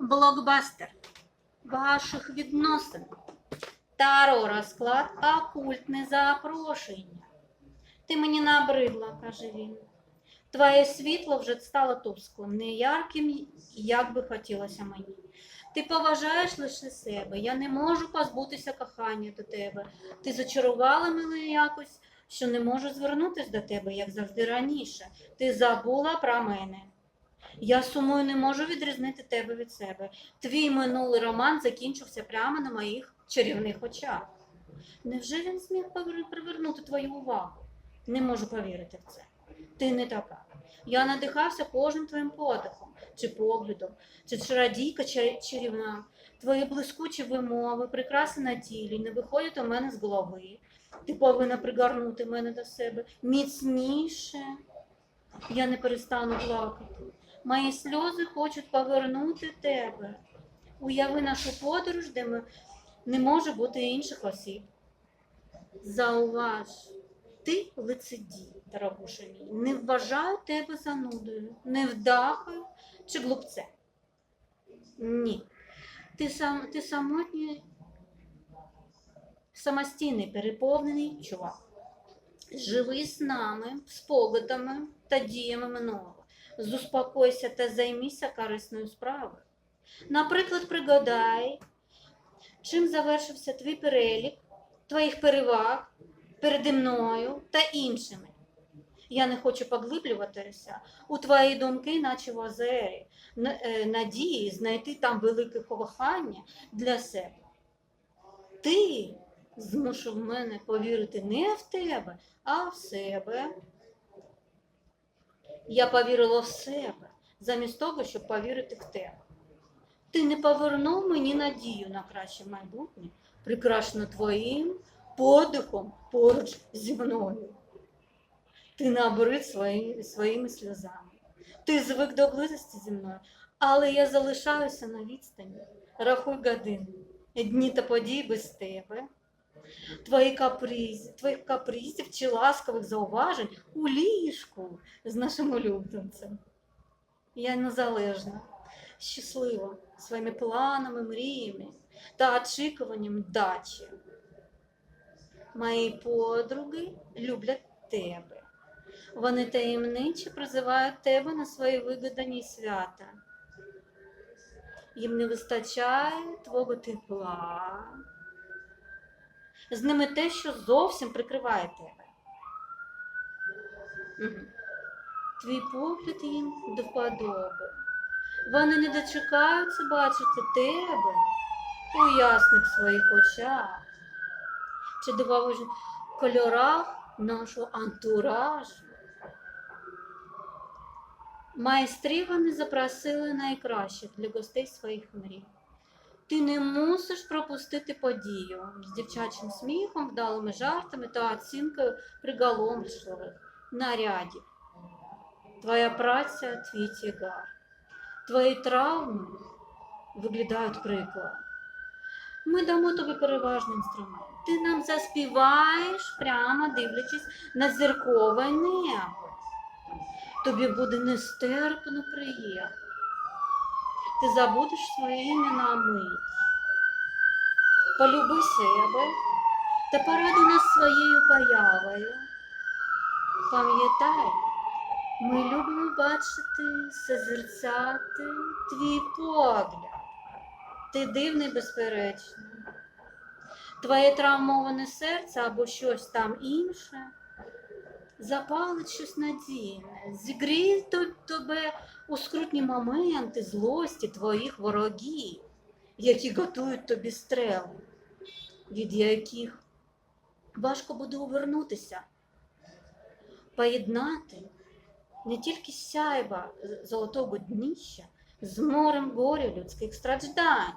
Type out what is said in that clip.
блокбастер ваших відносин. Таро розклад окультне запрошення. Ти мені набридла, каже він. Твоє світло вже стало тусклим, неярким, як би хотілося мені. Ти поважаєш лише себе. Я не можу позбутися кохання до тебе. Ти зачарувала мене якось, що не можу звернутися до тебе, як завжди раніше. Ти забула про мене. Я сумою не можу відрізнити тебе від себе. Твій минулий роман закінчився прямо на моїх чарівних очах. Невже він зміг привернути твою увагу? Не можу повірити в це. Ти не така. Я надихався кожним твоїм подихом, чи поглядом, чи чародійка чарівна. Твої блискучі вимови, прикраси на тілі не виходять у мене з голови. Ти повинна пригорнути мене до себе міцніше. Я не перестану плакати. Мої сльози хочуть повернути тебе. Уяви нашу подорож, де ми не може бути інших осіб. Зауваж, ти лицедій, дорогуша мій, не вважаю тебе занудою, невдахою чи глупцем. Ні. Ти, сам, ти самотній, самостійний, переповнений чувак. Живи з нами, спогадами та діями минулого. Заспокойся та займися корисною справою. Наприклад, пригадай, чим завершився твій перелік твоїх переваг переді мною та іншими. Я не хочу поглиблюватися у твої думки, наче в озері, е, надії знайти там велике кохання для себе. Ти змушив мене повірити не в тебе, а в себе. Я повірила в себе, замість того, щоб повірити в тебе. Ти не повернув мені надію на краще майбутнє, прикрашену твоїм подихом поруч зі мною. Ти набрид свої, своїми сльозами. Ти звик до близості зі мною, але я залишаюся на відстані. Рахуй години, дні та події без тебе. Твої капризи, твоїх капризів чи ласкових зауважень у ліжку з нашим улюбленцем. Я незалежна, щаслива своїми планами, мріями та очікуванням дачі. Мої подруги люблять тебе. Вони таємниче призивають тебе на свої вигадані свята. Їм не вистачає твого тепла. З ними те, що зовсім прикриває тебе. Твій погляд їм до вподоби. Вони не дочекаються бачити тебе у ясних своїх очах чи дивовижних кольорах нашого антуражу. Майстрів вони запросили найкращих для гостей своїх мрій. Ти не мусиш пропустити подію з дівчачим сміхом, вдалими жартами та оцінкою приголомшливих нарядів. Твоя праця твій тягар. Твої травми виглядають прикладом. Ми дамо тобі переважний інструмент. Ти нам заспіваєш, прямо дивлячись на зіркове небо. Тобі буде нестерпно приємно. Ти забудеш своє ім'я на мить. Полюби себе та порадуй нас своєю появою. Пам'ятай, ми любимо бачити, созерцати твій погляд. Ти дивний, безперечно. Твоє травмоване серце або щось там інше запалить щось надійне, зігріє тебе у скрутні моменти злості твоїх ворогів, які готують тобі стрели, від яких важко буде увернутися, поєднати не тільки сяйва золотого дніща з морем горя людських страждань.